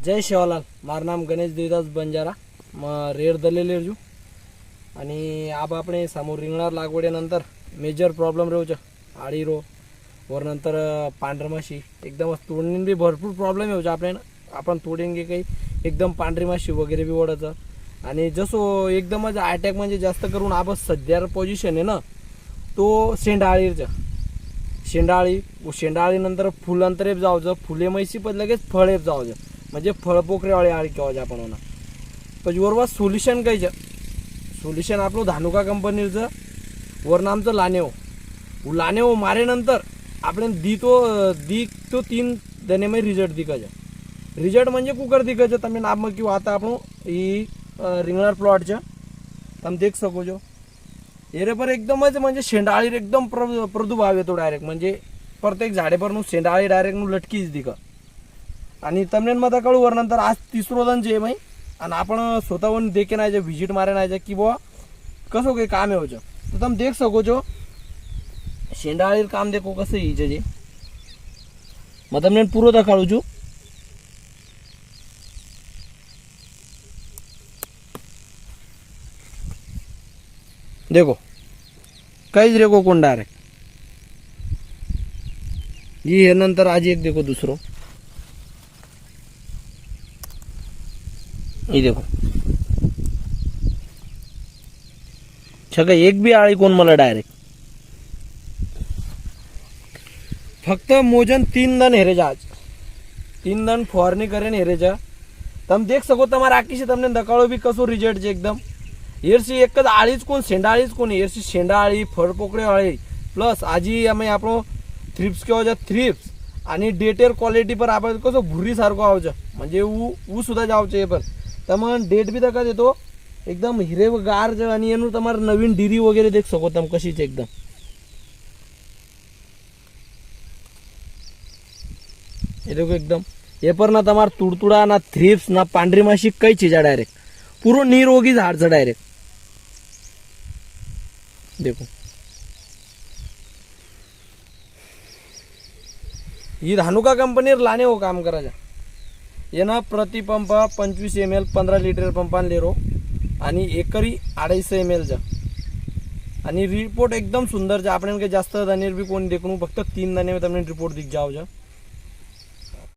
જય શિવાલાલ મારું નામ ગણેશ દેવદાસ બંજારા म- रेड दलेले रजू आणि आप આપણે समोर रिंगणार लागवडीनंतर मेजर प्रॉब्लेम રહ્યો છે આડી રો वर नंतर पांढर माशी एकदम तोडणी बी भरपूर प्रॉब्लेम येऊ આપણે आपण तोडीन की काही एकदम पांढरी माशी वगैरे बी ओढायचं आणि जसो एकदमच अटॅक म्हणजे जास्त करून आपण सध्या पोझिशन आहे ना तो शेंडाळीचा शेंडाळी शेंडाळीनंतर फुलांतर जावचं फुले मैसी पण लगेच फळे जावचं म्हणजे फळपोखरेवाळी आळी किंवा ज्या पण होणार पण वरवा सोल्युशन काही सोल्युशन आपलं धानुका कंपनीचं वरनं आमचं लानेव लानेव मारेनंतर आपण दी तो दी तो तीन दनेम रिझल्ट दिकज रिझल्ट म्हणजे कुकर दिकज तर मी नाम मग किंवा आता आपण ही रिंगणार प्लॉटचं. तम देख सको जो एरेपर एकदमच म्हणजे शेंडाळीर एकदम प्र प्रदुभाव येतो डायरेक्ट. म्हणजे प्रत्येक झाडेपर नु शेंडाळी डायरेक्ट नु लटकीच दिकं आणि तमनेन तमनेनमध्ये कळूवर नंतर आज तिसरो जण जे माही आणि आपण स्वतःहून देखे नाही जे व्हिजिट मारे नाही जे की बुवा कसं काही काम आहे हो तर तम देख सको जो. शेंडाळी काम देखो कसं हिचे जे मग तमनेन पूर्व दाखवू जो. देखो काहीच रेगो कोण डायरेक्ट ही हे नंतर आज एक देखो दुसरं. ही देखो सगळं एक बी आळी कोण मला डायरेक्ट ફક્ત મોજન તીન દન હેરે જ આજ તીન દન ફોરની કરીને હેરે છે તમે દેખ શકો તમારા આખી છે તમને દકાળો બી કશો રિઝલ્ટ છે એકદમ એરસી એક જ આળી જ કોણ શેંડાળી જ કોણ એરસી શેંડાળી ફળપોકડે વાળી પ્લસ આજી અમે આપણો થ્રિપ્સ કેવો છે થ્રિપ્સ आणि डेटेर क्वालिटी पर आपण कसं भुरी सारखं आवचं म्हणजे ऊ ऊ सुद्धा जावचं हे पण તમે ડેટ બી તકા દેતો એકદમ हिरवेगार છે અને એનું તમારે નવીન ડીરી વગેરે દેખ શકો તમે કશી છે એકદમ એ લોકો એકદમ એ પર ના તમારા તુડતુડા ના થ્રીપ્સ ના પાંડરી માસી કઈ ચીજ ડાયરેક્ટ પૂરો નિરોગી ઝાડ છે ડાયરેક્ટ देखो ही धानुका कंपनीवर लाने हो काम करायच्या यांना प्रतिपंप पंचवीस एम एल पंधरा लिटर पंपान लेरो आणि एकरी अडीचशे एम एल जा आणि रिपोर्ट एकदम सुंदर जा आपण जास्त दाणे बी कोणी देखून फक्त तीन दाणे में रिपोर्ट दिख जाओ जा